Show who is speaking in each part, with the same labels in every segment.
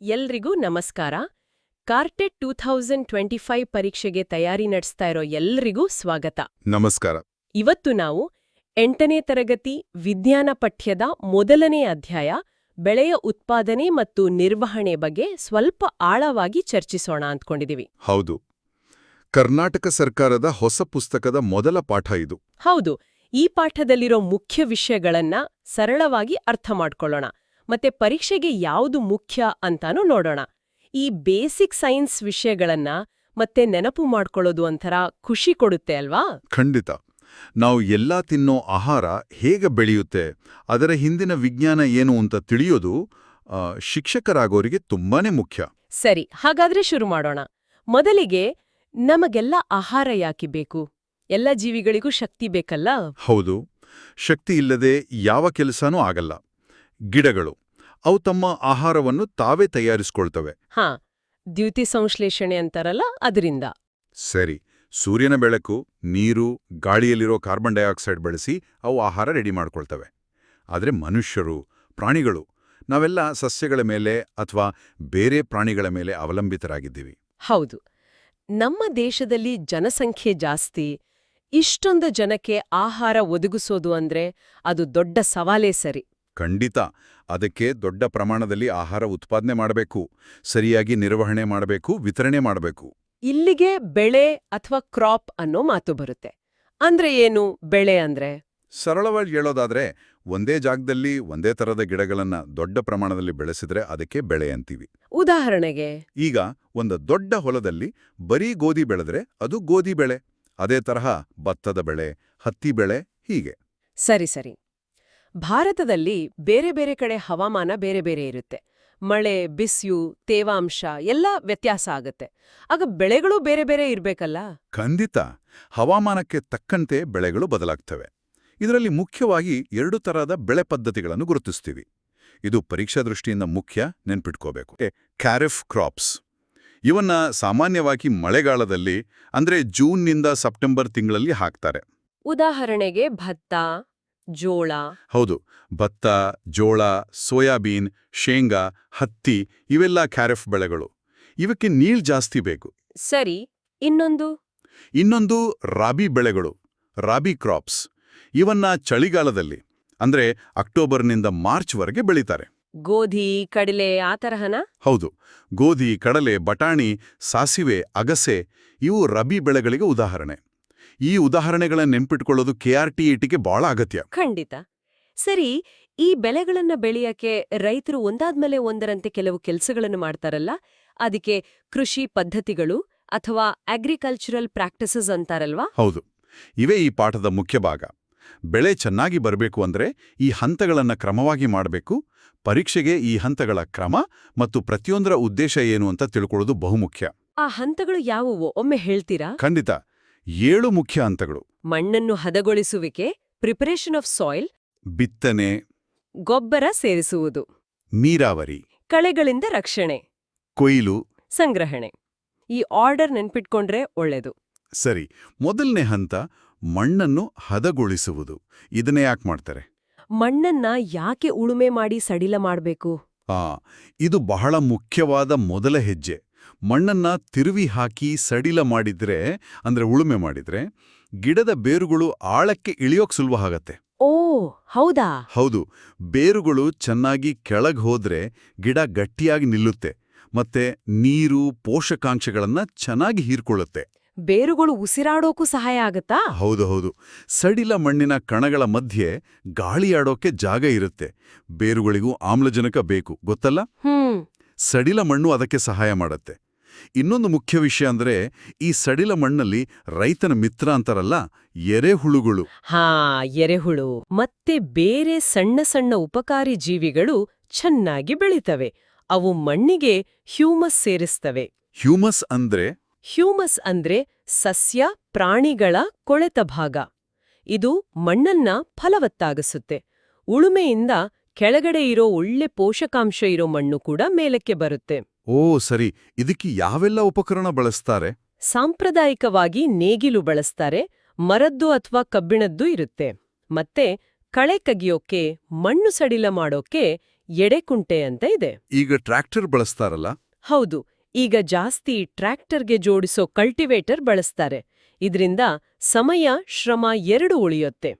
Speaker 1: ಎಲ್ರಿಗೂ ನಮಸ್ಕಾರ. KARTET two thousand twenty five ಪರೀಕ್ಷೆಗೆ ತಯಾರಿ ನಡೆಸ್ತಾ ಇರೋ ಎಲ್ರಿಗೂ ಸ್ವಾಗತ.
Speaker 2: ನಮಸ್ಕಾರ.
Speaker 1: ಇವತ್ತು ನಾವು ಎಂಟನೇ ತರಗತಿ ವಿಜ್ಞಾನ ಪಠ್ಯದ ಮೊದಲನೇ ಅಧ್ಯಾಯ ಬೆಳೆಯ ಉತ್ಪಾದನೆ ಮತ್ತು ನಿರ್ವಹಣೆ ಬಗ್ಗೆ ಸ್ವಲ್ಪ ಆಳವಾಗಿ ಚರ್ಚಿಸೋಣ ಅಂದ್ಕೊಂಡಿದೀವಿ.
Speaker 2: ಹೌದು. ಕರ್ನಾಟಕ ಸರ್ಕಾರದ ಹೊಸ ಪುಸ್ತಕದ ಮೊದಲ ಪಾಠ ಇದು.
Speaker 1: ಹೌದು. ಈ ಪಾಠದಲ್ಲಿರೋ ಮುಖ್ಯ ವಿಷಯಗಳನ್ನ ಸರಳವಾಗಿ ಅರ್ಥ ಮಾಡ್ಕೊಳ್ಳೋಣ. ಮತ್ತೆ ಪರೀಕ್ಷೆಗೆ ಯಾವುದು ಮುಖ್ಯ ಅಂತಾನೂ ನೋಡೋಣ. ಈ ಬೇಸಿಕ್ ಸೈನ್ಸ್ ವಿಷಯಗಳನ್ನ ಮತ್ತೆ ನೆನಪು ಮಾಡ್ಕೊಳ್ಳೋದು ಒಂಥರ ಖುಷಿ ಕೊಡುತ್ತೆ ಅಲ್ವಾ?
Speaker 2: ಖಂಡಿತ. ನಾವು ಎಲ್ಲಾ ತಿನ್ನೋ ಆಹಾರ ಹೇಗೆ ಬೆಳೆಯುತ್ತೆ ಅದರ ಹಿಂದಿನ ವಿಜ್ಞಾನ ಏನು ಅಂತ ತಿಳಿಯೋದು ಶಿಕ್ಷಕರಾಗೋರಿಗೆ ತುಂಬಾನೇ ಮುಖ್ಯ.
Speaker 1: ಸರಿ ಹಾಗಾದ್ರೆ ಶುರು ಮಾಡೋಣ. ಮೊದಲಿಗೆ ನಮಗೆಲ್ಲ ಆಹಾರ ಯಾಕೆ ಬೇಕು? ಎಲ್ಲ ಜೀವಿಗಳಿಗೂ ಶಕ್ತಿ ಬೇಕಲ್ಲ?
Speaker 2: ಹೌದು. ಶಕ್ತಿ ಇಲ್ಲದೆ ಯಾವ ಕೆಲಸನೂ ಆಗಲ್ಲ. ಗಿಡಗಳು. ಅವು ತಮ್ಮ ಆಹಾರವನ್ನು ತಾವೇ ತಯಾರಿಸ್ಕೊಳ್ತವೆ.
Speaker 1: ಹಾ ದ್ಯುತಿ ಸಂಶ್ಲೇಷಣೆ ಅಂತಾರಲ್ಲ ಅದರಿಂದ.
Speaker 2: ಸರಿ ಸೂರ್ಯನ ಬೆಳಕು ನೀರು ಗಾಳಿಯಲ್ಲಿರೋ ಕಾರ್ಬನ್ ಡೈಆಕ್ಸೈಡ್ ಬಳಸಿ ಅವು ಆಹಾರ ರೆಡಿ ಮಾಡ್ಕೊಳ್ತವೆ. ಆದರೆ ಮನುಷ್ಯರು ಪ್ರಾಣಿಗಳು ನಾವೆಲ್ಲ ಸಸ್ಯಗಳ ಮೇಲೆ ಅಥವಾ ಬೇರೆ ಪ್ರಾಣಿಗಳ ಮೇಲೆ ಅವಲಂಬಿತರಾಗಿದ್ದೀವಿ.
Speaker 1: ಹೌದು. ನಮ್ಮ ದೇಶದಲ್ಲಿ ಜನಸಂಖ್ಯೆ ಜಾಸ್ತಿ ಇಷ್ಟೊಂದು ಜನಕ್ಕೆ ಆಹಾರ ಒದಗಿಸೋದು ಅಂದ್ರೆ ಅದು ದೊಡ್ಡ ಸವಾಲೇ ಸರಿ.
Speaker 2: ಖಂಡಿತ. ಅದಕ್ಕೆ ದೊಡ್ಡ ಪ್ರಮಾಣದಲ್ಲಿ ಆಹಾರ ಉತ್ಪಾದನೆ ಮಾಡಬೇಕು. ಸರಿಯಾಗಿ ನಿರ್ವಹಣೆ ಮಾಡಬೇಕು ವಿತರಣೆ ಮಾಡಬೇಕು.
Speaker 1: ಇಲ್ಲಿಗೆ ಬೆಳೆ ಅಥವಾ ಕ್ರಾಪ್ ಅನ್ನೋ ಮಾತು ಬರುತ್ತೆ. ಅಂದ್ರೆ ಏನು? ಬೆಳೆ ಅಂದ್ರೆ?
Speaker 2: ಸರಳವಾಗಿ ಹೇಳೋದಾದ್ರೆ ಒಂದೇ ಜಾಗದಲ್ಲಿ ಒಂದೇ ತರದ ಗಿಡಗಳನ್ನ ದೊಡ್ಡ ಪ್ರಮಾಣದಲ್ಲಿ ಬೆಳೆಸಿದ್ರೆ ಅದಕ್ಕೆ ಬೆಳೆ ಅಂತೀವಿ.
Speaker 1: ಉದಾಹರಣೆಗೆ?
Speaker 2: ಈಗ ಒಂದು ದೊಡ್ಡ ಹೊಲದಲ್ಲಿ ಬರೀ ಗೋಧಿ ಬೆಳೆದ್ರೆ ಅದು ಗೋಧಿ ಬೆಳೆ. ಅದೇ ತರಹ ಭತ್ತದ ಬೆಳೆ ಹತ್ತಿ ಬೆಳೆ ಹೀಗೆ.
Speaker 1: ಸರಿ ಸರಿ. ಭಾರತದಲ್ಲಿ ಬೇರೆ ಬೇರೆ ಕಡೆ ಹವಾಮಾನ ಬೇರೆ ಬೇರೆ ಇರುತ್ತೆ. ಮಳೆ ಬಿಸಿಯು ತೇವಾಂಶ ಎಲ್ಲ ವ್ಯತ್ಯಾಸ ಆಗತ್ತೆ. ಆಗ ಬೆಳೆಗಳು ಬೇರೆ ಬೇರೆ ಇರಬೇಕಲ್ಲ?
Speaker 2: ಖಂಡಿತ. ಹವಾಮಾನಕ್ಕೆ ತಕ್ಕಂತೆ ಬೆಳೆಗಳು ಬದಲಾಗ್ತವೆ. ಇದರಲ್ಲಿ ಮುಖ್ಯವಾಗಿ ಎರಡು ತರಹದ ಬೆಳೆ ಪದ್ಧತಿಗಳನ್ನು ಗುರುತಿಸ್ತೀವಿ. ಇದು ಪರೀಕ್ಷಾ ದೃಷ್ಟಿಯಿಂದ ಮುಖ್ಯ ನೆನ್ಪಿಟ್ಕೋಬೇಕು. ಕ್ಯಾರಿಫ್ ಕ್ರಾಪ್ಸ್. ಇವನ್ನ ಸಾಮಾನ್ಯವಾಗಿ ಮಳೆಗಾಲದಲ್ಲಿ ಅಂದ್ರೆ ಜೂನ್ನಿಂದ ಸೆಪ್ಟೆಂಬರ್ ತಿಂಗಳಲ್ಲಿ ಹಾಕ್ತಾರೆ.
Speaker 1: ಉದಾಹರಣೆಗೆ ಭತ್ತ ಜೋಳ.
Speaker 2: ಹೌದು ಭತ್ತ ಜೋಳ ಸೋಯಾಬೀನ್ ಶೇಂಗಾ ಹತ್ತಿ ಇವೆಲ್ಲ ಕ್ಯಾರೆಫ್ ಬೆಳೆಗಳು. ಇವಕ್ಕೆ ನೀಳ್ ಜಾಸ್ತಿ ಬೇಕು.
Speaker 1: ಸರಿ ಇನ್ನೊಂದು?
Speaker 2: ಇನ್ನೊಂದು ರಾಬಿ ಬೆಳೆಗಳು ರಾಬಿ ಕ್ರಾಪ್ಸ್. ಇವನ್ನ ಚಳಿಗಾಲದಲ್ಲಿ ಅಂದ್ರೆ ಅಕ್ಟೋಬರ್ನಿಂದ ಮಾರ್ಚ್ವರೆಗೆ ಬೆಳೀತಾರೆ.
Speaker 1: ಗೋಧಿ ಕಡಲೆ ಆ ತರಹನ?
Speaker 2: ಹೌದು ಗೋಧಿ ಕಡಲೆ ಬಟಾಣಿ ಸಾಸಿವೆ ಅಗಸೆ ಇವು ರಬಿ ಬೆಳೆಗಳಿಗೆ ಉದಾಹರಣೆ. ಈ ಉದಾಹರಣೆಗಳನ್ನ ನೆನ್ಪಿಟ್ಕೊಳ್ಳೋದು ಕೆಆರ್ಟಿಇಟಿಗೆ ಬಹಳ ಅಗತ್ಯ.
Speaker 1: ಖಂಡಿತ. ಸರಿ ಈ ಬೆಳೆಗಳನ್ನ ಬೆಳೆಯಕ್ಕೆ ರೈತರು ಒಂದಾದ್ಮೇಲೆ ಒಂದರಂತೆ ಕೆಲವು ಕೆಲಸಗಳನ್ನು ಮಾಡ್ತಾರಲ್ಲ? ಅದಕ್ಕೆ ಕೃಷಿ ಪದ್ಧತಿಗಳು ಅಥವಾ ಅಗ್ರಿಕಲ್ಚರಲ್ ಪ್ರಾಕ್ಟಿಸಸ್ ಅಂತಾರಲ್ವಾ?
Speaker 2: ಹೌದು. ಇವೇ ಈ ಪಾಠದ ಮುಖ್ಯ ಭಾಗ. ಬೆಳೆ ಚೆನ್ನಾಗಿ ಬರಬೇಕು ಅಂದ್ರೆ ಈ ಹಂತಗಳನ್ನ ಕ್ರಮವಾಗಿ ಮಾಡಬೇಕು ಪರೀಕ್ಷೆಗೆ ಈ ಹಂತಗಳ ಕ್ರಮ ಮತ್ತು ಪ್ರತಿಯೊಂದರ ಉದ್ದೇಶ ಏನು ಅಂತ ತಿಳ್ಕೊಳ್ಳೋದು ಬಹುಮುಖ್ಯ.
Speaker 1: ಆ ಹಂತಗಳು ಯಾವುವು? ಒಮ್ಮೆ ಹೇಳ್ತೀರಾ?
Speaker 2: ಖಂಡಿತ. ಏಳು ಮುಖ್ಯ ಹಂತಗಳು.
Speaker 1: ಮಣ್ಣನ್ನು ಹದಗೊಳಿಸುವಿಕೆ ಪ್ರಿಪರೇಷನ್ ಆಫ್ ಸಾಯಿಲ್
Speaker 2: ಬಿತ್ತನೆ
Speaker 1: ಗೊಬ್ಬರ ಸೇರಿಸುವುದು
Speaker 2: ನೀರಾವರಿ
Speaker 1: ಕಳೆಗಳಿಂದ ರಕ್ಷಣೆ
Speaker 2: ಕೊಯ್ಲು
Speaker 1: ಸಂಗ್ರಹಣೆ. ಈ ಆರ್ಡರ್ ನೆನ್ಪಿಟ್ಕೊಂಡ್ರೆ ಒಳ್ಳೆದು.
Speaker 2: ಸರಿ ಮೊದಲನೇ ಹಂತ ಮಣ್ಣನ್ನು ಹದಗೊಳಿಸುವುದು. ಇದನ್ನೇ ಯಾಕೆ ಮಾಡ್ತಾರೆ?
Speaker 1: ಮಣ್ಣನ್ನ ಯಾಕೆ ಉಳುಮೆ ಮಾಡಿ ಸಡಿಲ ಮಾಡಬೇಕು?
Speaker 2: ಆ ಇದು ಬಹಳ ಮುಖ್ಯವಾದ ಮೊದಲ ಹೆಜ್ಜೆ. ಮಣ್ಣನ್ನ ತಿರುವಿ ಹಾಕಿ ಸಡಿಲ ಮಾಡಿದ್ರೆ ಅಂದ್ರೆ ಉಳುಮೆ ಮಾಡಿದ್ರೆ ಗಿಡದ ಬೇರುಗಳು ಆಳಕ್ಕೆ ಇಳಿಯೋಕ್ ಸುಲಭ ಆಗತ್ತೆ.
Speaker 1: ಓ ಹೌದಾ?
Speaker 2: ಹೌದು. ಬೇರುಗಳು ಚೆನ್ನಾಗಿ ಕೆಳಗ್ ಹೋದ್ರೆ ಗಿಡ ಗಟ್ಟಿಯಾಗಿ ನಿಲ್ಲುತ್ತೆ ಮತ್ತೆ ನೀರು ಪೋಷಕಾಂಶಗಳನ್ನ ಚೆನ್ನಾಗಿ ಹೀರ್ಕೊಳ್ಳುತ್ತೆ.
Speaker 1: ಬೇರುಗಳು ಉಸಿರಾಡೋಕ್ಕೂ ಸಹಾಯ ಆಗತ್ತಾ?
Speaker 2: ಹೌದು ಹೌದು. ಸಡಿಲ ಮಣ್ಣಿನ ಕಣಗಳ ಮಧ್ಯೆ ಗಾಳಿಯಾಡೋಕೆ ಜಾಗ ಇರುತ್ತೆ. ಬೇರುಗಳಿಗೂ ಆಮ್ಲಜನಕ ಬೇಕು ಗೊತ್ತಲ್ಲ?
Speaker 1: ಹ್ಮ್.
Speaker 2: ಸಡಿಲ ಮಣ್ಣು ಅದಕ್ಕೆ ಸಹಾಯ ಮಾಡುತ್ತೆ. ಇನ್ನೊಂದು ಮುಖ್ಯ ವಿಷಯ ಅಂದ್ರೆ ಈ ಸಡಿಲ ಮಣ್ಣಲ್ಲಿ ರೈತನ ಮಿತ್ರ ಅಂತಾರಲ್ಲ ಎರೆಹುಳುಗಳು
Speaker 1: ಹಾ ಎರೆಹುಳು ಮತ್ತೆ ಬೇರೆ ಸಣ್ಣ ಸಣ್ಣ ಉಪಕಾರಿ ಜೀವಿಗಳು ಚೆನ್ನಾಗಿ ಬೆಳಿತವೆ. ಅವು ಮಣ್ಣಿಗೆ ಹ್ಯೂಮಸ್ ಸೇರಿಸ್ತವೆ.
Speaker 2: ಹ್ಯೂಮಸ್ ಅಂದ್ರೆ?
Speaker 1: ಹ್ಯೂಮಸ್ ಅಂದ್ರೆ ಸಸ್ಯ ಪ್ರಾಣಿಗಳ ಕೊಳೆತ ಭಾಗ. ಇದು ಮಣ್ಣನ್ನ ಫಲವತ್ತಾಗಿಸುತ್ತೆ. ಉಳುಮೆಯಿಂದ ಕೆಳಗಡೆ ಇರೋ ಒಳ್ಳೆ ಪೋಷಕಾಂಶ ಇರೋ ಮಣ್ಣು ಕೂಡ ಮೇಲಕ್ಕೆ ಬರುತ್ತೆ.
Speaker 2: ಓ ಸರಿ. ಇದಕ್ಕೆ ಯಾವೆಲ್ಲ ಉಪಕರಣ ಬಳಸ್ತಾರೆ?
Speaker 1: ಸಾಂಪ್ರದಾಯಿಕವಾಗಿ ನೇಗಿಲು ಬಳಸ್ತಾರೆ ಮರದ್ದು ಅಥವಾ ಕಬ್ಬಿಣದ್ದು ಇರುತ್ತೆ. ಮತ್ತೆ ಕಳೆ ಕಗಿಯೋಕೆ ಮಣ್ಣು ಸಡಿಲ ಮಾಡೋಕೆ ಎಡೆಕುಂಟೆ ಅಂತ ಇದೆ.
Speaker 2: ಈಗ ಟ್ರ್ಯಾಕ್ಟರ್ ಬಳಸ್ತಾರಲ್ಲ?
Speaker 1: ಹೌದು. ಈಗ ಜಾಸ್ತಿ ಟ್ರ್ಯಾಕ್ಟರ್ಗೆ ಜೋಡಿಸೋ ಕಲ್ಟಿವೇಟರ್ ಬಳಸ್ತಾರೆ. ಇದರಿಂದ ಸಮಯ ಶ್ರಮ ಎರಡು ಉಳಿಯುತ್ತೆ.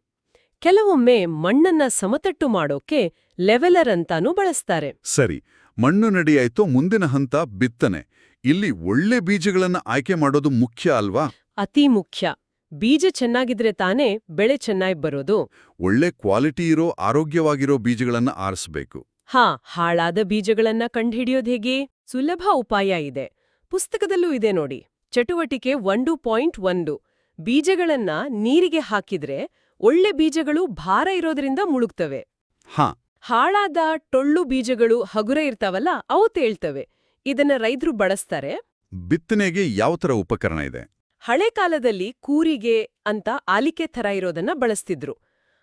Speaker 1: ಕೆಲವೊಮ್ಮೆ ಮಣ್ಣನ್ನ ಸಮತಟ್ಟು ಮಾಡೋಕೆ ಲೆವೆಲರ್ ಅಂತಾನೂ ಬಳಸ್ತಾರೆ.
Speaker 2: ಸರಿ. ಮಣ್ಣು ನಡೆಯಾಯ್ತು ಮುಂದಿನ ಹಂತ ಬಿತ್ತನೆ. ಇಲ್ಲಿ ಒಳ್ಳೆ ಬೀಜಗಳನ್ನ ಆಯ್ಕೆ ಮಾಡೋದು ಮುಖ್ಯ ಅಲ್ವಾ?
Speaker 1: ಅತಿ ಮುಖ್ಯ. ಬೀಜ ಚೆನ್ನಾಗಿದ್ರೆ ತಾನೇ ಬೆಳೆ ಚೆನ್ನಾಗಿ ಬರೋದು.
Speaker 2: ಒಳ್ಳೆ ಕ್ವಾಲಿಟಿ ಇರೋ ಆರೋಗ್ಯವಾಗಿರೋ ಬೀಜಗಳನ್ನ ಆರಿಸಬೇಕು.
Speaker 1: ಹಾ ಹಾಳಾದ ಬೀಜಗಳನ್ನ ಕಂಡುಹಿಡಿಯೋದು ಹೇಗೆ? ಸುಲಭ ಉಪಾಯ ಇದೆ. ಪುಸ್ತಕದಲ್ಲೂ ಇದೆ ನೋಡಿ. ಚಟುವಟಿಕೆ ಒಂದು ಪಾಯಿಂಟ್ ಒಂದು. ಬೀಜಗಳನ್ನ ನೀರಿಗೆ ಹಾಕಿದ್ರೆ ಒಳ್ಳೆ ಬೀಜಗಳು ಭಾರ ಇರೋದ್ರಿಂದ ಮುಳುಗ್ತವೆ.
Speaker 2: ಹಾ
Speaker 1: ಹಾಳಾದ ಟೊಳ್ಳು ಬೀಜಗಳು ಹಗುರ ಇರ್ತಾವಲ್ಲ ಅವು ತೇಳ್ತವೆ. ಇದನ್ನ ರೈತರು ಬಳಸ್ತಾರೆ.
Speaker 2: ಬಿತ್ತನೆಗೆ ಯಾವ ತರ ಉಪಕರಣ ಇದೆ?
Speaker 1: ಹಳೆ ಕಾಲದಲ್ಲಿ ಕೂರಿಗೆ ಅಂತ ಆಲಿಕೆ ಥರ ಇರೋದನ್ನ ಬಳಸ್ತಿದ್ರು.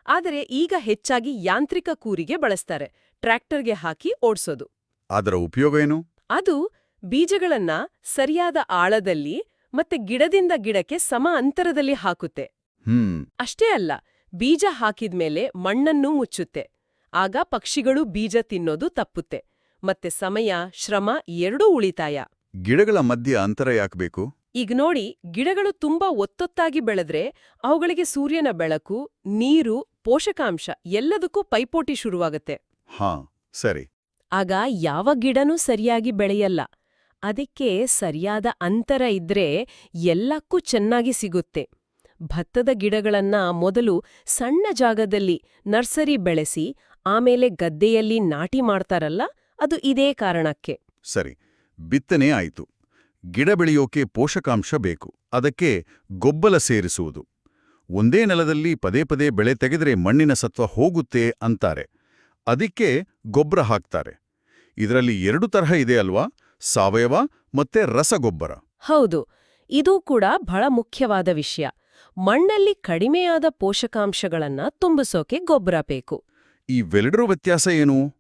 Speaker 1: ಆದರೆ ಈಗ ಹೆಚ್ಚಾಗಿ ಯಾಂತ್ರಿಕ ಕೂರಿಗೆ ಬಳಸ್ತಾರೆ ಟ್ರ್ಯಾಕ್ಟರ್ಗೆ ಹಾಕಿ ಓಡಿಸೋದು.
Speaker 2: ಅದರ ಉಪಯೋಗ ಏನು?
Speaker 1: ಅದು ಬೀಜಗಳನ್ನ ಸರಿಯಾದ ಆಳದಲ್ಲಿ ಮತ್ತೆ ಗಿಡದಿಂದ ಗಿಡಕ್ಕೆ ಸಮ ಅಂತರದಲ್ಲಿ ಹಾಕುತ್ತೆ.
Speaker 2: ಹ್ಮ್.
Speaker 1: ಅಷ್ಟೇ ಅಲ್ಲ ಬೀಜ ಹಾಕಿದ್ಮೇಲೆ ಮಣ್ಣನ್ನೂ ಮುಚ್ಚುತ್ತೆ. ಆಗ ಪಕ್ಷಿಗಳು ಬೀಜ ತಿನ್ನೋದು ತಪ್ಪುತ್ತೆ. ಮತ್ತೆ ಸಮಯ ಶ್ರಮ ಎರಡೂ ಉಳಿತಾಯ.
Speaker 2: ಗಿಡಗಳ ಮಧ್ಯ ಅಂತರ ಯಾಕಬೇಕು
Speaker 1: ಈಗ ನೋಡಿ ಗಿಡಗಳು ತುಂಬಾ ಒತ್ತೊತ್ತಾಗಿ ಬೆಳೆದ್ರೆ ಅವುಗಳಿಗೆ ಸೂರ್ಯನ ಬೆಳಕು ನೀರು ಪೋಷಕಾಂಶ ಎಲ್ಲದಕ್ಕೂ ಪೈಪೋಟಿ ಶುರುವಾಗತ್ತೆ.
Speaker 2: ಹಾ ಸರಿ.
Speaker 1: ಆಗ ಯಾವ ಗಿಡನೂ ಸರಿಯಾಗಿ ಬೆಳೆಯಲ್ಲ. ಅದಕ್ಕೆ ಸರಿಯಾದ ಅಂತರ ಇದ್ರೆ ಎಲ್ಲಕ್ಕೂ ಚೆನ್ನಾಗಿ ಸಿಗುತ್ತೆ. ಭತ್ತದ ಗಿಡಗಳನ್ನ ಮೊದಲು ಸಣ್ಣ ಜಾಗದಲ್ಲಿ ನರ್ಸರಿ ಬೆಳೆಸಿ ಆಮೇಲೆ ಗದ್ದೆಯಲ್ಲಿ ನಾಟಿ ಮಾಡ್ತಾರಲ್ಲ ಅದು ಇದೇ ಕಾರಣಕ್ಕೆ.
Speaker 2: ಸರಿ ಬಿತ್ತನೆ ಆಯಿತು. ಗಿಡ ಬೆಳೆಯೋಕೆ ಪೋಷಕಾಂಶ ಬೇಕು ಅದಕ್ಕೆ ಗೊಬ್ಬಲ ಸೇರಿಸುವುದು. ಒಂದೇ ನೆಲದಲ್ಲಿ ಪದೇ ಪದೇ ಬೆಳೆ ತೆಗೆದರೆ ಮಣ್ಣಿನ ಸತ್ವ ಹೋಗುತ್ತೆ ಅಂತಾರೆ. ಅದಕ್ಕೆ ಗೊಬ್ಬರ ಹಾಕ್ತಾರೆ. ಇದರಲ್ಲಿ ಎರಡು ತರಹ ಇದೆ ಅಲ್ವಾ? ಸಾವಯವ ಮತ್ತೆ ರಸಗೊಬ್ಬರ.
Speaker 1: ಹೌದು ಇದು ಕೂಡ ಬಹಳ ಮುಖ್ಯವಾದ ವಿಷಯ. ಮಣ್ಣಲ್ಲಿ ಕಡಿಮೆಯಾದ ಪೋಷಕಾಂಶಗಳನ್ನ ತುಂಬಿಸೋಕೆ ಗೊಬ್ಬರ ಬೇಕು.
Speaker 2: ಇವೆರಡರ ವ್ಯತ್ಯಾಸ ಏನು?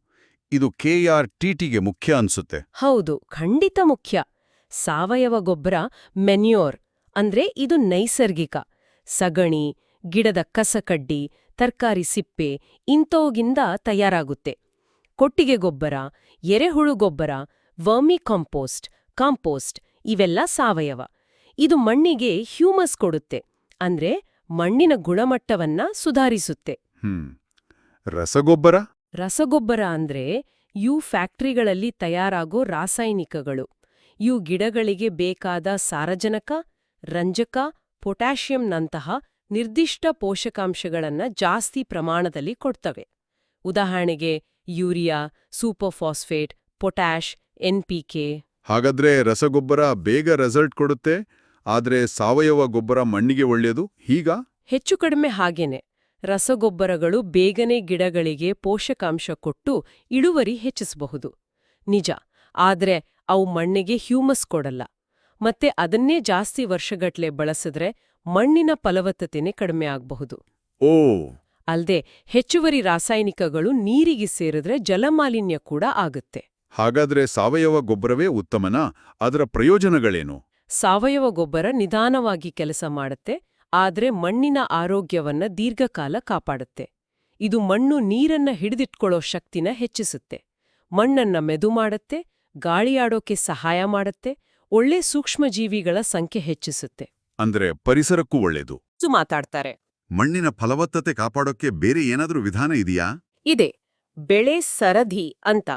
Speaker 2: ಇದು ಕೆಆರ್ ಟಿಟಿಗೆ ಮುಖ್ಯ ಅನ್ಸುತ್ತೆ.
Speaker 1: ಹೌದು ಖಂಡಿತ ಮುಖ್ಯ. ಸಾವಯವ ಗೊಬ್ಬರ ಮೆನ್ಯೂರ್ ಅಂದ್ರೆ ಇದು ನೈಸರ್ಗಿಕ. ಸಗಣಿ ಗಿಡದ ಕಸಕಡ್ಡಿ ತರ್ಕಾರಿ ಸಿಪ್ಪೆ ಇಂಥವುಗಿಂದ ತಯಾರಾಗುತ್ತೆ. ಕೊಟ್ಟಿಗೆ ಗೊಬ್ಬರ ಎರೆಹುಳು ಗೊಬ್ಬರ ವರ್ಮಿ ಕಾಂಪೋಸ್ಟ್ ಕಾಂಪೋಸ್ಟ್ ಇವೆಲ್ಲ ಸಾವಯವ. ಇದು ಮಣ್ಣಿಗೆ ಹ್ಯೂಮಸ್ ಕೊಡುತ್ತೆ ಅಂದ್ರೆ ಮಣ್ಣಿನ ಗುಣಮಟ್ಟವನ್ನ ಸುಧಾರಿಸುತ್ತೆ.
Speaker 2: ಹ್ಮ್. ರಸಗೊಬ್ಬರ?
Speaker 1: ರಸಗೊಬ್ಬರ ಅಂದ್ರೆ ಇವು ಫ್ಯಾಕ್ಟ್ರಿಗಳಲ್ಲಿ ತಯಾರಾಗೋ ರಾಸಾಯನಿಕಗಳು. ಇವು ಗಿಡಗಳಿಗೆ ಬೇಕಾದ ಸಾರಜನಕ ರಂಜಕ ಪೊಟ್ಯಾಷಿಯಂನಂತಹ ನಿರ್ದಿಷ್ಟ ಪೋಷಕಾಂಶಗಳನ್ನ ಜಾಸ್ತಿ ಪ್ರಮಾಣದಲ್ಲಿ ಕೊಡ್ತವೆ. ಉದಾಹರಣೆಗೆ ಯೂರಿಯಾ ಸೂಪರ್ಫಾಸ್ಫೇಟ್ ಪೊಟ್ಯಾಷ್ ಎನ್ಪಿಕೆ
Speaker 2: ಹಾಗಾದ್ರೆ ರಸಗೊಬ್ಬರ ಬೇಗ ರೆಸಲ್ಟ್ ಕೊಡುತ್ತೆ ಆದ್ರೆ ಸಾವಯವ ಗೊಬ್ಬರ ಮಣ್ಣಿಗೆ ಒಳ್ಳೆಯದು ಹೀಗ?
Speaker 1: ಹೆಚ್ಚು ಕಡಿಮೆ ಹಾಗೇನೆ. ರಸಗೊಬ್ಬರಗಳು ಬೇಗನೆ ಗಿಡಗಳಿಗೆ ಪೋಷಕಾಂಶ ಕೊಟ್ಟು ಇಳುವರಿ ಹೆಚ್ಚಿಸಬಹುದು. ನಿಜ ಆದರೆ ಅವು ಮಣ್ಣಿಗೆ ಹ್ಯೂಮಸ್ ಕೊಡಲ್ಲ. ಮತ್ತೆ ಅದನ್ನೇ ಜಾಸ್ತಿ ವರ್ಷಗಟ್ಲೆ ಬಳಸಿದ್ರೆ ಮಣ್ಣಿನ ಫಲವತ್ತತೆನೇ ಕಡಿಮೆ ಆಗಬಹುದು.
Speaker 2: ಓ!
Speaker 1: ಅಲ್ದೆ ಹೆಚ್ಚುವರಿ ರಾಸಾಯನಿಕಗಳು ನೀರಿಗೆ ಸೇರಿದ್ರೆ ಜಲಮಾಲಿನ್ಯ ಕೂಡ ಆಗುತ್ತೆ.
Speaker 2: ಹಾಗಾದ್ರೆ ಸಾವಯವ ಗೊಬ್ಬರವೇ ಉತ್ತಮನಾ? ಅದರ ಪ್ರಯೋಜನಗಳೇನು?
Speaker 1: ಸಾವಯವ ಗೊಬ್ಬರ ನಿಧಾನವಾಗಿ ಕೆಲಸ ಮಾಡುತ್ತೆ ಆದ್ರೆ ಮಣ್ಣಿನ ಆರೋಗ್ಯವನ್ನ ದೀರ್ಘಕಾಲ ಕಾಪಾಡುತ್ತೆ. ಇದು ಮಣ್ಣು ನೀರನ್ನ ಹಿಡಿದಿಟ್ಕೊಳ್ಳೋ ಶಕ್ತಿನ ಹೆಚ್ಚಿಸುತ್ತೆ. ಮಣ್ಣನ್ನ ಮೆದು ಮಾಡುತ್ತೆ ಗಾಳಿಯಾಡೋಕೆ ಸಹಾಯ ಮಾಡುತ್ತೆ ಒಳ್ಳೆ ಸೂಕ್ಷ್ಮಜೀವಿಗಳ ಸಂಖ್ಯೆ ಹೆಚ್ಚಿಸುತ್ತೆ.
Speaker 2: ಅಂದ್ರೆ ಪರಿಸರಕ್ಕೂ ಒಳ್ಳೆಯದು
Speaker 1: ಮಾತಾಡ್ತಾರೆ.
Speaker 2: ಮಣ್ಣಿನ ಫಲವತ್ತತೆ ಕಾಪಾಡೋಕೆ ಬೇರೆ ಏನಾದರೂ ವಿಧಾನ ಇದೆಯಾ?
Speaker 1: ಇದೆ. ಬೆಳೆ ಸರಧಿ ಅಂತ.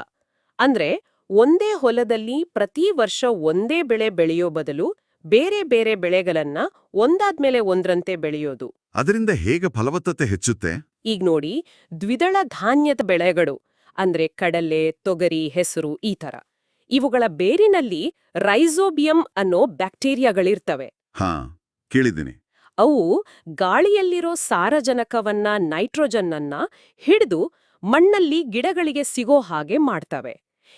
Speaker 1: ಅಂದ್ರೆ ಒಂದೇ ಹೊಲದಲ್ಲಿ ಪ್ರತಿ ವರ್ಷ ಒಂದೇ ಬೆಳೆ ಬೆಳೆಯೋ ಬದಲು ಬೇರೆ ಬೇರೆ ಬೆಳೆಗಳನ್ನ ಒಂದಾದ್ಮೇಲೆ ಒಂದ್ರಂತೆ ಬೆಳೆಯೋದು.
Speaker 2: ಅದರಿಂದ ಹೇಗೆ ಫಲವತ್ತತೆ ಹೆಚ್ಚುತ್ತೆ?
Speaker 1: ಈಗ ನೋಡಿ ದ್ವಿದಳ ಧಾನ್ಯದ ಬೆಳೆಗಳು ಅಂದ್ರೆ ಕಡಲೆ ತೊಗರಿ ಹೆಸರು ಈ ತರ. ಇವುಗಳ ಬೇರಿನಲ್ಲಿ ರೈಸೋಬಿಯಂ ಅನ್ನೋ ಬ್ಯಾಕ್ಟೀರಿಯಾಗಳಿರ್ತವೆ.
Speaker 2: ಹಾ ಕೇಳಿದ್ದೀನಿ.
Speaker 1: ಅವು ಗಾಳಿಯಲ್ಲಿರೋ ಸಾರಜನಕವನ್ನ ನೈಟ್ರೋಜನ್ನನ್ನ ಹಿಡಿದು ಮಣ್ಣಲ್ಲಿ ಗಿಡಗಳಿಗೆ ಸಿಗೋ ಹಾಗೆ ಮಾಡ್ತವೆ.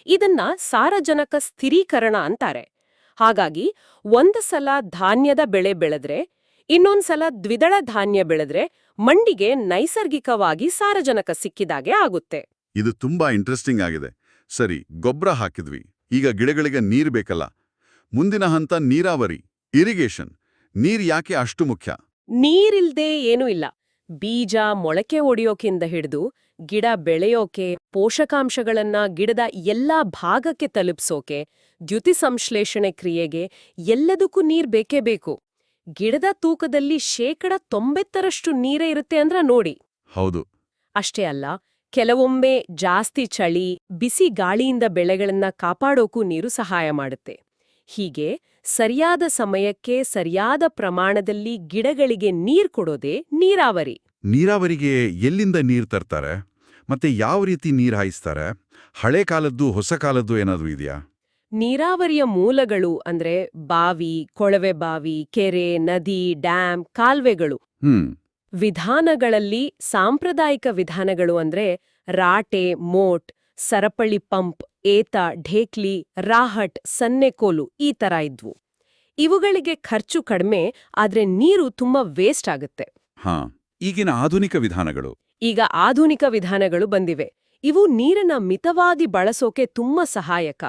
Speaker 1: ಇದನ್ನ ಸಾರಜನಕ ಸ್ಥಿರೀಕರಣ ಅಂತಾರೆ. ಹಾಗಾಗಿ ಒಂದು ಸಲ ಧಾನ್ಯದ ಬೆಳೆ ಬೆಳೆದ್ರೆ ಇನ್ನೊಂದ್ಸಲ ದ್ವಿದಳ ಧಾನ್ಯ ಬೆಳೆದ್ರೆ ಮಣ್ಣಿಗೆ ನೈಸರ್ಗಿಕವಾಗಿ ಸಾರಜನಕ ಸಿಕ್ಕಿದಾಗೆ ಆಗುತ್ತೆ.
Speaker 2: ಇದು ತುಂಬಾ ಇಂಟ್ರೆಸ್ಟಿಂಗ್ ಆಗಿದೆ. ಸರಿ ಗೊಬ್ಬರ ಹಾಕಿದ್ವಿ. ಈಗ ಗಿಡಗಳಿಗೆ ನೀರು ಬೇಕಲ್ಲ. ಮುಂದಿನ ಹಂತ ನೀರಾವರಿ ಇರಿಗೇಷನ್. ನೀರ್ ಯಾಕೆ ಅಷ್ಟು ಮುಖ್ಯ?
Speaker 1: ನೀರಿಲ್ದೇ ಏನೂ ಇಲ್ಲ. ಬೀಜ ಮೊಳಕೆ ಒಡೆಯೋಕಿಂದ ಹಿಡಿದು ಗಿಡ ಬೆಳೆಯೋಕೆ ಪೋಷಕಾಂಶಗಳನ್ನ ಗಿಡದ ಎಲ್ಲಾ ಭಾಗಕ್ಕೆ ತಲುಪಿಸೋಕೆ ದ್ಯುತಿ ಸಂಶ್ಲೇಷಣೆ ಕ್ರಿಯೆಗೆ ಎಲ್ಲದಕ್ಕೂ ನೀರ್ ಬೇಕೇ ಬೇಕು. ಗಿಡದ ತೂಕದಲ್ಲಿ ಶೇಕಡ ತೊಂಬತ್ತರಷ್ಟು ನೀರೇ ಇರುತ್ತೆ ಅಂದ್ರ ನೋಡಿ.
Speaker 2: ಹೌದು.
Speaker 1: ಅಷ್ಟೇ ಅಲ್ಲ ಕೆಲವೊಮ್ಮೆ ಜಾಸ್ತಿ ಚಳಿ ಬಿಸಿ ಗಾಳಿಯಿಂದ ಬೆಳೆಗಳನ್ನ ಕಾಪಾಡೋಕೂ ನೀರು ಸಹಾಯ ಮಾಡುತ್ತೆ. ಹೀಗೆ ಸರಿಯಾದ ಸಮಯಕ್ಕೆ ಸರಿಯಾದ ಪ್ರಮಾಣದಲ್ಲಿ ಗಿಡಗಳಿಗೆ ನೀರ್ ಕೊಡೋದೇ ನೀರಾವರಿ.
Speaker 2: ನೀರಾವರಿಗೆ ಎಲ್ಲಿಂದ ನೀರು ತರ್ತಾರೆ? ಮತ್ತೆ ಯಾವ ರೀತಿ ನೀರು ಹಾಯಿಸ್ತಾರೆ? ಹಳೆ ಕಾಲದ್ದು ಹೊಸ ಕಾಲದ್ದು ಏನಾದ್ರೂ ಇದೆಯಾ?
Speaker 1: ನೀರಾವರಿಯ ಮೂಲಗಳು ಅಂದ್ರೆ ಬಾವಿ ಕೊಳವೆ ಬಾವಿ ಕೆರೆ ನದಿ ಡ್ಯಾಮ್ ಕಾಲ್ವೆಗಳು.
Speaker 2: ಹ್ಮ್.
Speaker 1: ವಿಧಾನಗಳಲ್ಲಿ ಸಾಂಪ್ರದಾಯಿಕ ವಿಧಾನಗಳು ಅಂದ್ರೆ ರಾಟೆ ಮೋಟ್ ಸರಪಳಿ ಪಂಪ್ ಏತ ಢೇಕ್ಲಿ ರಾಹಟ್ ಸನ್ನೆಕೋಲು ಈ ತರ ಇದ್ವು. ಇವುಗಳಿಗೆ ಖರ್ಚು ಕಡಿಮೆ ಆದ್ರೆ ನೀರು ತುಂಬಾ ವೇಸ್ಟ್ ಆಗುತ್ತೆ.
Speaker 2: ಹಾ. ಈಗಿನ ಆಧುನಿಕ ವಿಧಾನಗಳು.
Speaker 1: ಈಗ ಆಧುನಿಕ ವಿಧಾನಗಳು ಬಂದಿವೆ. ಇವು ನೀರನ್ನ ಮಿತವಾಗಿ ಬಳಸೋಕೆ ತುಂಬಾ ಸಹಾಯಕ.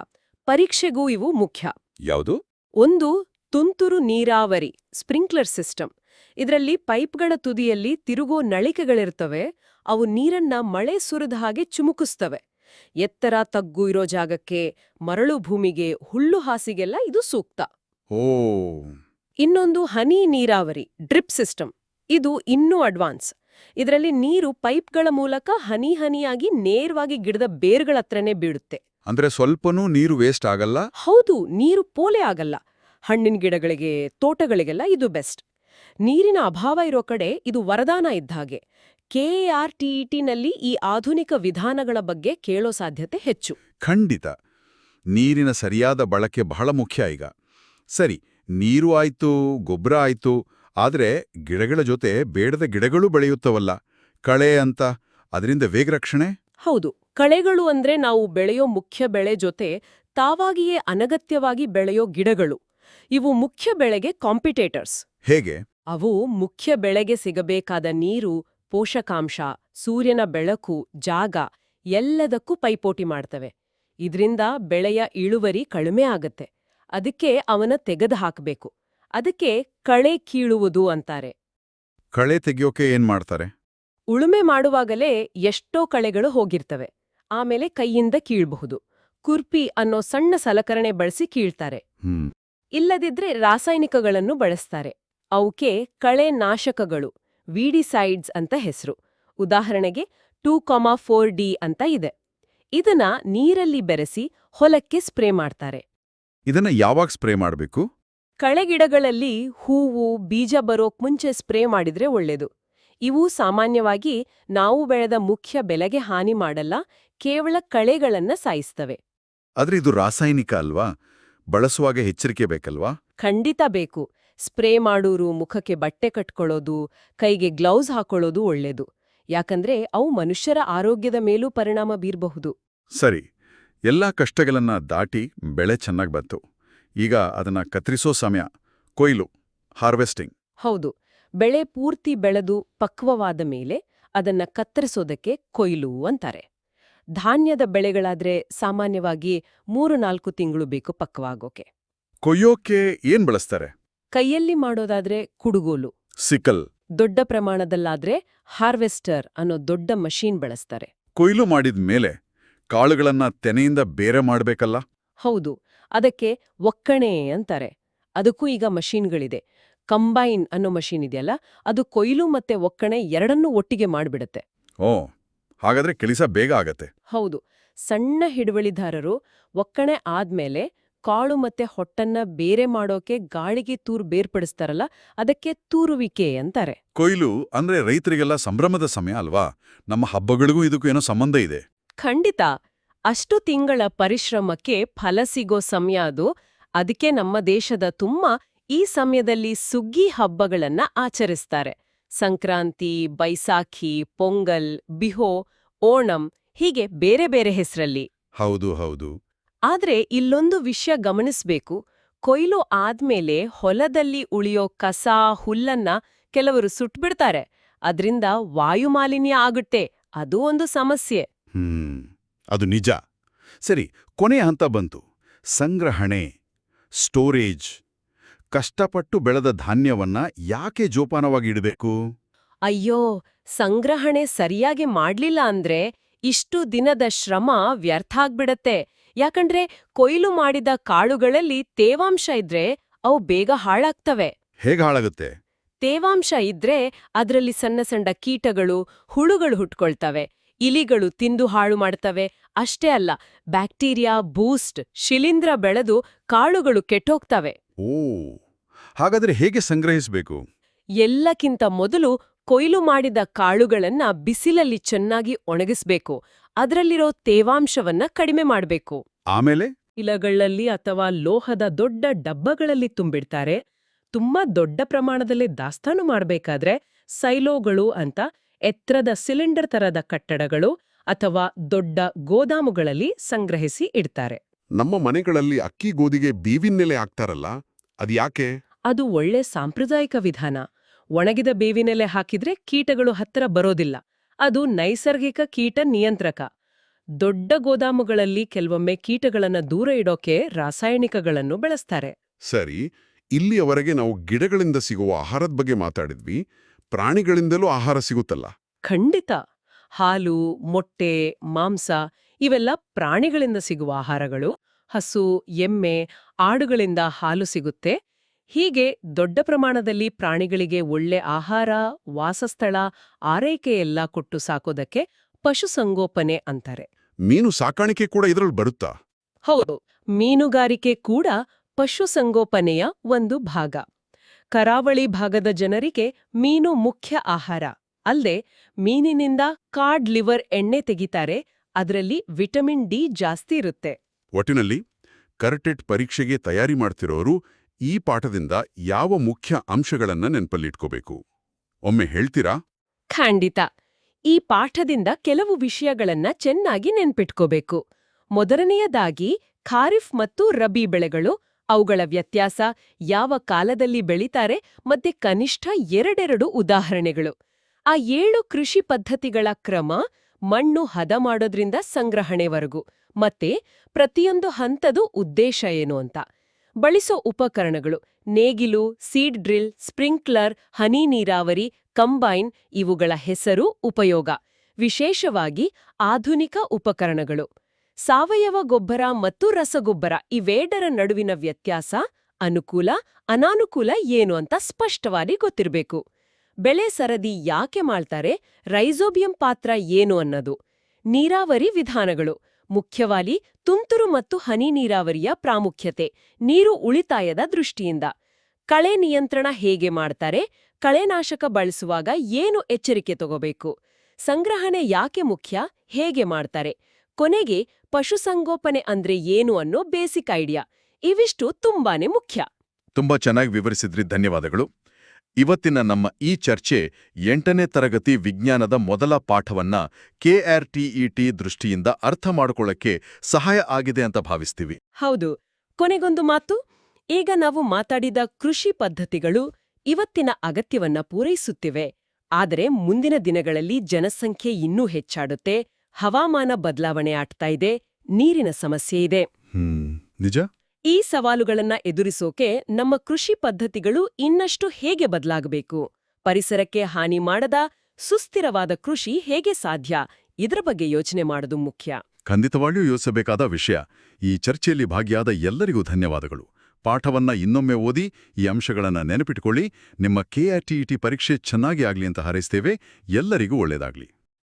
Speaker 1: ಪರೀಕ್ಷೆಗೂ ಇವು ಮುಖ್ಯ.
Speaker 2: ಯಾವುದು?
Speaker 1: ಒಂದು ತುಂತುರು ನೀರಾವರಿ ಸ್ಪ್ರಿಂಕ್ಲರ್ ಸಿಸ್ಟಮ್. ಇದರಲ್ಲಿ ಪೈಪ್ಗಳ ತುದಿಯಲ್ಲಿ ತಿರುಗೋ ನಳಿಕೆಗಳಿರ್ತವೆ. ಅವು ನೀರನ್ನ ಮಳೆ ಸುರಿದ ಹಾಗೆ ಚುಮುಕಿಸ್ತವೆ. ಎತ್ತರ ತಗ್ಗು ಇರೋ ಜಾಗಕ್ಕೆ ಮರಳು ಭೂಮಿಗೆ ಹುಲ್ಲು ಹಾಸಿಗೆಲ್ಲ ಇದು ಸೂಕ್ತ.
Speaker 2: ಓ
Speaker 1: ಇನ್ನೊಂದು ಹನಿ ನೀರಾವರಿ ಡ್ರಿಪ್ ಸಿಸ್ಟಮ್. ಇದು ಇನ್ನೂ ಅಡ್ವಾನ್ಸ್. ಇದರಲ್ಲಿ ನೀರು ಪೈಪ್ಗಳ ಮೂಲಕ ಹನಿ ಹನಿಯಾಗಿ ನೇರವಾಗಿ ಗಿಡದ ಬೇರ್ಗಳತ್ರನೇ ಬೀಳುತ್ತೆ.
Speaker 2: ಅಂದ್ರೆ ಸ್ವಲ್ಪನೂ ನೀರು ವೇಸ್ಟ್ ಆಗಲ್ಲ?
Speaker 1: ಹೌದು ನೀರು ಪೋಲೆ ಆಗಲ್ಲ. ಹಣ್ಣಿನ ಗಿಡಗಳಿಗೆ ತೋಟಗಳಿಗೆಲ್ಲ ಇದು ಬೆಸ್ಟ್ ನೀರಿನ ಅಭಾವ ಇರೋ ಕಡೆ ಇದು ವರದಾನ ಇದ್ದ ಹಾಗೆ. ಕೆಆರ್ಟಿಇಟಿನಲ್ಲಿ ಈ ಆಧುನಿಕ ವಿಧಾನಗಳ ಬಗ್ಗೆ ಕೇಳೋ ಸಾಧ್ಯತೆ ಹೆಚ್ಚು.
Speaker 2: ಖಂಡಿತ. ನೀರಿನ ಸರಿಯಾದ ಬಳಕೆ ಬಹಳ ಮುಖ್ಯ ಈಗ. ಸರಿ ನೀರು ಆಯ್ತು ಗೊಬ್ಬರ ಆಯ್ತು ಆದ್ರೆ ಗಿಡಗಳ ಜೊತೆ ಬೇಡದ ಗಿಡಗಳು ಬೆಳೆಯುತ್ತವಲ್ಲ. ಕಳೆ ಅಂತ ಅದರಿಂದ ವೇಗ ರಕ್ಷಣೆ?
Speaker 1: ಹೌದು. ಕಳೆಗಳು ಅಂದ್ರೆ ನಾವು ಬೆಳೆಯೋ ಮುಖ್ಯ ಬೆಳೆ ಜೊತೆ ತಾವಾಗಿಯೇ ಅನಗತ್ಯವಾಗಿ ಬೆಳೆಯೋ ಗಿಡಗಳು. ಇವು ಮುಖ್ಯ ಬೆಳೆಗೆ ಕಾಂಪಿಟೇಟರ್ಸ್
Speaker 2: ಹೇಗೆ?
Speaker 1: ಅವು ಮುಖ್ಯ ಬೆಳೆಗೆ ಸಿಗಬೇಕಾದ ನೀರು ಪೋಷಕಾಂಶ ಸೂರ್ಯನ ಬೆಳಕು ಜಾಗ ಎಲ್ಲದಕ್ಕೂ ಪೈಪೋಟಿ ಮಾಡ್ತವೆ. ಇದರಿಂದ ಬೆಳೆಯ ಇಳುವರಿ ಕಡಿಮೆ ಆಗತ್ತೆ. ಅದಕ್ಕೆ ಅವನ ತೆಗೆದು ಹಾಕಬೇಕು. ಅದಕ್ಕೆ ಕಳೆ ಕೀಳುವುದು ಅಂತಾರೆ.
Speaker 2: ಕಳೆ ತೆಗೆಯೋಕೆ ಏನ್ ಮಾಡ್ತಾರೆ?
Speaker 1: ಉಳುಮೆ ಮಾಡುವಾಗಲೇ ಎಷ್ಟೋ ಕಳೆಗಳು ಹೋಗಿರ್ತವೆ. ಆಮೇಲೆ ಕೈಯಿಂದ ಕೀಳ್ಬಹುದು. ಕುರ್ಪಿ ಅನ್ನೋ ಸಣ್ಣ ಸಲಕರಣೆ ಬಳಸಿ ಕೀಳ್ತಾರೆ. ಇಲ್ಲದಿದ್ರೆ ರಾಸಾಯನಿಕಗಳನ್ನು ಬಳಸ್ತಾರೆ. ಅವಕ್ಕೆ ಕಳೆ ನಾಶಕಗಳು ವಿಡಿಸೈಡ್ಸ್ ಅಂತ ಹೆಸರು. ಉದಾಹರಣೆಗೆ ಟೂ ಕಾಮಾ ಫೋರ್ ಡಿ ಅಂತ ಇದೆ. ಇದನ್ನ ನೀರಲ್ಲಿ ಬೆರೆಸಿ ಹೊಲಕ್ಕೆ ಸ್ಪ್ರೇ ಮಾಡ್ತಾರೆ.
Speaker 2: ಇದನ್ನ ಯಾವಾಗ ಸ್ಪ್ರೇ ಮಾಡಬೇಕು?
Speaker 1: ಕಳೆಗಿಡಗಳಲ್ಲಿ ಹೂವು ಬೀಜ ಬರೋಕ್ ಮುಂಚೆ ಸ್ಪ್ರೇ ಮಾಡಿದ್ರೆ ಒಳ್ಳೆದು. ಇವು ಸಾಮಾನ್ಯವಾಗಿ ನಾವು ಬೆಳೆದ ಮುಖ್ಯ ಬೆಲೆಗೆ ಹಾನಿ ಮಾಡಲ್ಲ ಕೇವಲ ಕಳೆಗಳನ್ನ ಸಾಯಿಸ್ತವೆ.
Speaker 2: ಆದ್ರೆ ಇದು ರಾಸಾಯನಿಕ ಅಲ್ವಾ? ಬಳಸುವಾಗ ಎಚ್ಚರಿಕೆ ಬೇಕಲ್ವಾ?
Speaker 1: ಖಂಡಿತ ಬೇಕು. ಸ್ಪ್ರೇ ಮಾಡೋರು ಮುಖಕ್ಕೆ ಬಟ್ಟೆ ಕಟ್ಕೊಳ್ಳೋದು ಕೈಗೆ ಗ್ಲೌಸ್ ಹಾಕೊಳ್ಳೋದು ಒಳ್ಳೆದು. ಯಾಕಂದ್ರೆ ಅವು ಮನುಷ್ಯರ ಆರೋಗ್ಯದ ಮೇಲೂ ಪರಿಣಾಮ ಬೀರಬಹುದು.
Speaker 2: ಸರಿ. ಎಲ್ಲಾ ಕಷ್ಟಗಳನ್ನ ದಾಟಿ ಬೆಳೆ ಚೆನ್ನಾಗ್ ಬಂತು. ಈಗ ಅದನ್ನ ಕತ್ತರಿಸೋ ಸಮಯ. ಕೊಯ್ಲು ಹಾರ್ವೆಸ್ಟಿಂಗ್.
Speaker 1: ಹೌದು. ಬೆಳೆ ಪೂರ್ತಿ ಬೆಳೆದು ಪಕ್ವವಾದ ಮೇಲೆ ಅದನ್ನ ಕತ್ತರಿಸೋದಕ್ಕೆ ಕೊಯ್ಲು ಅಂತಾರೆ. ಧಾನ್ಯದ ಬೆಳೆಗಳಾದ್ರೆ ಸಾಮಾನ್ಯವಾಗಿ ಮೂರು ನಾಲ್ಕು ತಿಂಗಳು ಬೇಕು ಪಕ್ವಾಗೋಕೆ.
Speaker 2: ಕೊಯ್ಯೋಕೆ ಏನ್ ಬಳಸ್ತಾರೆ?
Speaker 1: ಕೈಯಲ್ಲಿ ಮಾಡೋದಾದ್ರೆ ಕುಡುಗೋಲು.
Speaker 2: ಸಿಕಲ್.
Speaker 1: ದೊಡ್ಡ ಪ್ರಮಾಣದಲ್ಲಾದ್ರೆ ಹಾರ್ವೆಸ್ಟರ್ ಅನ್ನೋ ದೊಡ್ಡ ಮಷೀನ್ ಬಳಸ್ತಾರೆ.
Speaker 2: ಕೊಯ್ಲು ಮಾಡಿದ ಮೇಲೆ ಕಾಳುಗಳನ್ನ ತೆನೆಯಿಂದ ಬೇರೆ ಮಾಡಬೇಕಲ್ಲ?
Speaker 1: ಹೌದು. ಅದಕ್ಕೆ ಒಕ್ಕಣೆ ಅಂತಾರೆ. ಅದಕ್ಕೂ ಈಗ ಮಷೀನ್ಗಳಿದೆ. ಕಂಬೈನ್ ಅನ್ನೋ ಮಷೀನ್ ಇದೆಯಲ್ಲ ಅದು ಕೊಯ್ಲು ಮತ್ತೆ ಒಕ್ಕಣೆ ಎರಡನ್ನೂ ಒಟ್ಟಿಗೆ ಮಾಡಿಬಿಡುತ್ತೆ.
Speaker 2: ಓ ಹಾಗಾದ್ರೆ ಕೆಲಸ ಬೇಗ ಆಗತ್ತೆ.
Speaker 1: ಹೌದು. ಸಣ್ಣ ಹಿಡುವಳಿದಾರರು ಒಕ್ಕಣೆ ಆದ್ಮೇಲೆ ಕಾಳು ಮತ್ತೆ ಹೊಟ್ಟನ್ನ ಬೇರೆ ಮಾಡೋಕೆ ಗಾಳಿಗೆ ತೂರು ಬೇರ್ಪಡಿಸ್ತಾರಲ್ಲ ಅದಕ್ಕೆ ತೂರುವಿಕೆ ಅಂತಾರೆ.
Speaker 2: ಕೊಯ್ಲು ಅಂದ್ರೆ ರೈತರಿಗೆಲ್ಲ ಸಂಭ್ರಮದ ಸಮಯ ಅಲ್ವಾ? ನಮ್ಮ ಹಬ್ಬಗಳಿಗೂ ಇದಕ್ಕೂ ಏನೋ ಸಂಬಂಧ ಇದೆ.
Speaker 1: ಖಂಡಿತ. ಅಷ್ಟು ತಿಂಗಳ ಪರಿಶ್ರಮಕ್ಕೆ ಫಲ ಸಿಗೋ ಸಮಯ ಅದು. ಅದಕ್ಕೆ ನಮ್ಮ ದೇಶದ ತುಂಬ ಈ ಸಮಯದಲ್ಲಿ ಸುಗ್ಗಿ ಹಬ್ಬಗಳನ್ನ ಆಚರಿಸ್ತಾರೆ. ಸಂಕ್ರಾಂತಿ ಬೈಸಾಖಿ ಪೊಂಗಲ್ ಬಿಹೋ ಓಣಂ ಹೀಗೆ ಬೇರೆ ಬೇರೆ ಹೆಸರಲ್ಲಿ.
Speaker 2: ಹೌದು ಹೌದು.
Speaker 1: ಆದ್ರೆ ಇಲ್ಲೊಂದು ವಿಷಯ ಗಮನಿಸ್ಬೇಕು. ಕೊಯ್ಲು ಆದ್ಮೇಲೆ ಹೊಲದಲ್ಲಿ ಉಳಿಯೋ ಕಸ ಹುಲ್ಲನ್ನ ಕೆಲವರು ಸುಟ್ಬಿಡ್ತಾರೆ. ಅದ್ರಿಂದ ವಾಯುಮಾಲಿನ್ಯ ಆಗುತ್ತೆ. ಅದು ಒಂದು ಸಮಸ್ಯೆ.
Speaker 2: ಅದು ನಿಜ. ಸರಿ ಕೊನೆಯ ಹಂತ ಬಂತು. ಸಂಗ್ರಹಣೆ ಸ್ಟೋರೇಜ್. ಕಷ್ಟಪಟ್ಟು ಬೆಳೆದ ಧಾನ್ಯವನ್ನ ಯಾಕೆ ಜೋಪಾನವಾಗಿ ಇಡಬೇಕು?
Speaker 1: ಅಯ್ಯೋ ಸಂಗ್ರಹಣೆ ಸರಿಯಾಗಿ ಮಾಡ್ಲಿಲ್ಲ ಅಂದ್ರೆ ಇಷ್ಟು ದಿನದ ಶ್ರಮ ವ್ಯರ್ಥ ಆಗ್ಬಿಡತ್ತೆ. ಯಾಕಂದ್ರೆ ಕೊಯ್ಲು ಮಾಡಿದ ಕಾಳುಗಳಲ್ಲಿ ತೇವಾಂಶ ಇದ್ರೆ ಅವು ಬೇಗ ಹಾಳಾಗ್ತವೆ.
Speaker 2: ಹೇಗೆ ಹಾಳಾಗುತ್ತೆ?
Speaker 1: ತೇವಾಂಶ ಇದ್ರೆ ಅದರಲ್ಲಿ ಸಣ್ಣ ಸಣ್ಣ ಕೀಟಗಳು ಹುಳುಗಳು ಹುಟ್ಕೊಳ್ತವೆ. ಇಲಿಗಳು ತಿಂದು ಹಾಳು ಮಾಡ್ತವೆ. ಅಷ್ಟೇ ಅಲ್ಲ ಬ್ಯಾಕ್ಟೀರಿಯಾ ಬೂಸ್ಟ್ ಶಿಲೀಂಧ್ರ ಬೆಳೆದು ಕಾಳುಗಳು ಕೆಟ್ಟೋಗ್ತವೆ.
Speaker 2: ಓ ಹಾಗಾದ್ರೆ ಹೇಗೆ ಸಂಗ್ರಹಿಸಬೇಕು?
Speaker 1: ಎಲ್ಲಕ್ಕಿಂತ ಮೊದಲು ಕೊಯ್ಲು ಮಾಡಿದ ಕಾಳುಗಳನ್ನ ಬಿಸಿಲಲ್ಲಿ ಚೆನ್ನಾಗಿ ಒಣಗಿಸ್ಬೇಕು. ಅದರಲ್ಲಿರೋ ತೇವಾಂಶವನ್ನ ಕಡಿಮೆ ಮಾಡಬೇಕು.
Speaker 2: ಆಮೇಲೆ?
Speaker 1: ಇಲಗಳಲ್ಲಿ ಅಥವಾ ಲೋಹದ ದೊಡ್ಡ ಡಬ್ಬಗಳಲ್ಲಿ ತುಂಬಿಡ್ತಾರೆ. ತುಂಬಾ ದೊಡ್ಡ ಪ್ರಮಾಣದಲ್ಲಿ ದಾಸ್ತಾನು ಮಾಡಬೇಕಾದ್ರೆ ಸೈಲೋಗಳು ಅಂತ ಎತ್ತರದ ಸಿಲಿಂಡರ್ ತರದ ಕಟ್ಟಡಗಳು ಅಥವಾ ದೊಡ್ಡ ಗೋದಾಮುಗಳಲ್ಲಿ ಸಂಗ್ರಹಿಸಿ ಇಡ್ತಾರೆ.
Speaker 3: ನಮ್ಮ ಮನೆಗಳಲ್ಲಿ ಅಕ್ಕಿ ಗೋಧಿಗೆ ಬೀವಿನೆಲೆ ಹಾಕ್ತಾರಲ್ಲ ಅದು ಯಾಕೆ?
Speaker 1: ಅದು ಒಳ್ಳೆ ಸಾಂಪ್ರದಾಯಿಕ ವಿಧಾನ. ಒಣಗಿದ ಬೇವಿನೆಲೆ ಹಾಕಿದ್ರೆ ಕೀಟಗಳು ಹತ್ತಿರ ಬರೋದಿಲ್ಲ. ಅದು ನೈಸರ್ಗಿಕ ಕೀಟ ನಿಯಂತ್ರಕ. ದೊಡ್ಡ ಗೋದಾಮುಗಳಲ್ಲಿ ಕೆಲವೊಮ್ಮೆ ಕೀಟಗಳನ್ನ ದೂರ ಇಡೋಕೆ ರಾಸಾಯನಿಕಗಳನ್ನು ಬಳಸ್ತಾರೆ.
Speaker 3: ಸರಿ ಇಲ್ಲಿಯವರೆಗೆ ನಾವು ಗಿಡಗಳಿಂದ ಸಿಗುವ ಆಹಾರದ ಬಗ್ಗೆ ಮಾತಾಡಿದ್ವಿ. ಪ್ರಾಣಿಗಳಿಂದಲೂ ಆಹಾರ ಸಿಗುತ್ತಲ್ಲ.
Speaker 1: ಖಂಡಿತ. ಹಾಲು ಮೊಟ್ಟೆ ಮಾಂಸ ಇವೆಲ್ಲ ಪ್ರಾಣಿಗಳಿಂದ ಸಿಗುವ ಆಹಾರಗಳು. ಹಸು ಎಮ್ಮೆ ಆಡುಗಳಿಂದ ಹಾಲು ಸಿಗುತ್ತೆ. ಹೀಗೆ ದೊಡ್ಡ ಪ್ರಮಾಣದಲ್ಲಿ ಪ್ರಾಣಿಗಳಿಗೆ ಒಳ್ಳೆ ಆಹಾರ ವಾಸಸ್ಥಳ ಆರೈಕೆಯೆಲ್ಲ ಕೊಟ್ಟು ಸಾಕೋದಕ್ಕೆ ಪಶುಸಂಗೋಪನೆ ಅಂತಾರೆ.
Speaker 3: ಮೀನು ಸಾಕಾಣಿಕೆ ಕೂಡ ಇದರಲ್ಲಿ ಬರುತ್ತಾ?
Speaker 1: ಹೌದು. ಮೀನುಗಾರಿಕೆ ಕೂಡ ಪಶುಸಂಗೋಪನೆಯ ಒಂದು ಭಾಗ. ಕರಾವಳಿ ಭಾಗದ ಜನರಿಗೆ ಮೀನು ಮುಖ್ಯ ಆಹಾರ. ಅಲ್ಲದೆ ಮೀನಿನಿಂದ ಕಾರ್ಡ್ ಲಿವರ್ ಎಣ್ಣೆ ತೆಗಿತಾರೆ ಅದರಲ್ಲಿ ವಿಟಮಿನ್ ಡಿ ಜಾಸ್ತಿ ಇರುತ್ತೆ.
Speaker 3: ಒಟ್ಟಿನಲ್ಲಿ ಕರ್ಟೆಟ್ ಪರೀಕ್ಷೆಗೆ ತಯಾರಿ ಮಾಡ್ತಿರೋರು ಈ ಪಾಠದಿಂದ ಯಾವ ಮುಖ್ಯ ಅಂಶಗಳನ್ನ ನೆನ್ಪಲ್ಲಿಟ್ಕೋಬೇಕು? ಒಮ್ಮೆ ಹೇಳ್ತೀರಾ?
Speaker 1: ಖಂಡಿತ. ಈ ಪಾಠದಿಂದ ಕೆಲವು ವಿಷಯಗಳನ್ನ ಚೆನ್ನಾಗಿ ನೆನ್ಪಿಟ್ಕೋಬೇಕು. ಮೊದಲನೆಯದಾಗಿ ಖಾರಿಫ್ ಮತ್ತು ರಬಿ ಬೆಳೆಗಳು ಅವುಗಳ ವ್ಯತ್ಯಾಸ ಯಾವ ಕಾಲದಲ್ಲಿ ಬೆಳೀತಾರೆ ಮತ್ತೆ ಕನಿಷ್ಠ ಎರಡೆರಡು ಉದಾಹರಣೆಗಳು. ಆ ಏಳು ಕೃಷಿ ಪದ್ಧತಿಗಳ ಕ್ರಮ ಮಣ್ಣು ಹದ ಮಾಡೋದ್ರಿಂದ ಸಂಗ್ರಹಣೆವರೆಗೂ ಮತ್ತೆ ಪ್ರತಿಯೊಂದು ಹಂತದ ಉದ್ದೇಶ ಏನು ಅಂತ. ಬಳಸೋ ಉಪಕರಣಗಳು ನೇಗಿಲು, ಸೀಡ್ ಡ್ರಿಲ್, ಸ್ಪ್ರಿಂಕ್ಲರ್, ಹನಿ ನೀರಾವರಿ, ಕಂಬೈನ್ ಇವುಗಳ ಹೆಸರು ಉಪಯೋಗ. ವಿಶೇಷವಾಗಿ ಆಧುನಿಕ ಉಪಕರಣಗಳು. ಸಾವಯವ ಗೊಬ್ಬರ ಮತ್ತು ರಸಗೊಬ್ಬರ ಇವೆರಡರ ನಡುವಿನ ವ್ಯತ್ಯಾಸ ಅನುಕೂಲ, ಅನಾನುಕೂಲ ಏನು ಅಂತ ಸ್ಪಷ್ಟವಾಗಿ ಗೊತ್ತಿರಬೇಕು. ಬೆಳೆ ಸರದಿ ಯಾಕೆ ಮಾಡ್ತಾರೆ, ರೈಸೋಬಿಯಂ ಪಾತ್ರ ಏನು ಅನ್ನೋದು, ನೀರಾವರಿ ವಿಧಾನಗಳು, ಮುಖ್ಯವಾಗಿ ತುಂತುರು ಮತ್ತು ಹನಿ ನೀರಾವರಿಯ ಪ್ರಾಮುಖ್ಯತೆ, ನೀರು ಉಳಿತಾಯದ ದೃಷ್ಟಿಯಿಂದ. ಕಳೆ ನಿಯಂತ್ರಣ ಹೇಗೆ ಮಾಡ್ತಾರೆ ಕಳೆನಾಶಕ ಬಳಸುವಾಗ ಏನು ಎಚ್ಚರಿಕೆ ತಗೋಬೇಕು, ಸಂಗ್ರಹಣೆ ಯಾಕೆ ಮುಖ್ಯ, ಹೇಗೆ ಮಾಡ್ತಾರೆ ಕೊನೆಗೆ ಪಶುಸಂಗೋಪನೆ ಅಂದ್ರೆ ಏನು ಅನ್ನೋ ಬೇಸಿಕ್ ಐಡಿಯಾ. ಇವಿಷ್ಟು ತುಂಬಾನೇ ಮುಖ್ಯ.
Speaker 2: ತುಂಬಾ ಚೆನ್ನಾಗಿ ವಿವರಿಸಿದ್ರಿ ಧನ್ಯವಾದಗಳು. ಇವತ್ತಿನ ನಮ್ಮ ಈ ಚರ್ಚೆ ಎಂಟನೇ ತರಗತಿ ವಿಜ್ಞಾನದ ಮೊದಲ ಪಾಠವನ್ನ ಕೆಆರ್ಟಿಇಟಿ ದೃಷ್ಟಿಯಿಂದ ಅರ್ಥ ಮಾಡಿಕೊಳ್ಳಕ್ಕೆ ಸಹಾಯ ಆಗಿದೆ ಅಂತ ಭಾವಿಸ್ತೀವಿ.
Speaker 1: ಹೌದು. ಕೊನೆಗೊಂದು ಮಾತು ಈಗ ನಾವು ಮಾತಾಡಿದ ಕೃಷಿ ಪದ್ಧತಿಗಳು ಇವತ್ತಿನ ಅಗತ್ಯವನ್ನ ಪೂರೈಸುತ್ತಿವೆ. ಆದರೆ ಮುಂದಿನ ದಿನಗಳಲ್ಲಿ ಜನಸಂಖ್ಯೆ ಇನ್ನೂ ಹೆಚ್ಚಾಡುತ್ತೆ. ಹವಾಮಾನ ಬದಲಾವಣೆ ಆಗ್ತಾ ಇದೆ ನೀರಿನ ಸಮಸ್ಯೆ ಇದೆ.
Speaker 2: ಹ್ಮ್ ನಿಜ?
Speaker 1: ಈ ಸವಾಲುಗಳನ್ನ ಎದುರಿಸೋಕೆ ನಮ್ಮ ಕೃಷಿ ಪದ್ಧತಿಗಳು ಇನ್ನಷ್ಟು ಹೇಗೆ ಬದಲಾಗಬೇಕು? ಪರಿಸರಕ್ಕೆ ಹಾನಿ ಮಾಡದ ಸುಸ್ಥಿರವಾದ ಕೃಷಿ ಹೇಗೆ ಸಾಧ್ಯ? ಇದರ ಬಗ್ಗೆ ಯೋಚನೆ ಮಾಡೋದು ಮುಖ್ಯ.
Speaker 2: ಖಂಡಿತವಾಗಿಯೂ ಯೋಚಿಸಬೇಕಾದ ವಿಷಯ. ಈ ಚರ್ಚೆಯಲ್ಲಿ ಭಾಗಿಯಾದ ಎಲ್ಲರಿಗೂ ಧನ್ಯವಾದಗಳು. ಪಾಠವನ್ನ ಇನ್ನೊಮ್ಮೆ ಓದಿ ಈ ಅಂಶಗಳನ್ನು ನೆನಪಿಟ್ಟುಕೊಳ್ಳಿ ನಿಮ್ಮ ಕೆಆರ್ಟಿಇಟಿ ಪರೀಕ್ಷೆ ಚೆನ್ನಾಗಿ ಆಗಲಿ ಅಂತ ಹಾರೈಸ್ತೇವೆ. ಎಲ್ಲರಿಗೂ ಒಳ್ಳೆಯದಾಗ್ಲಿ.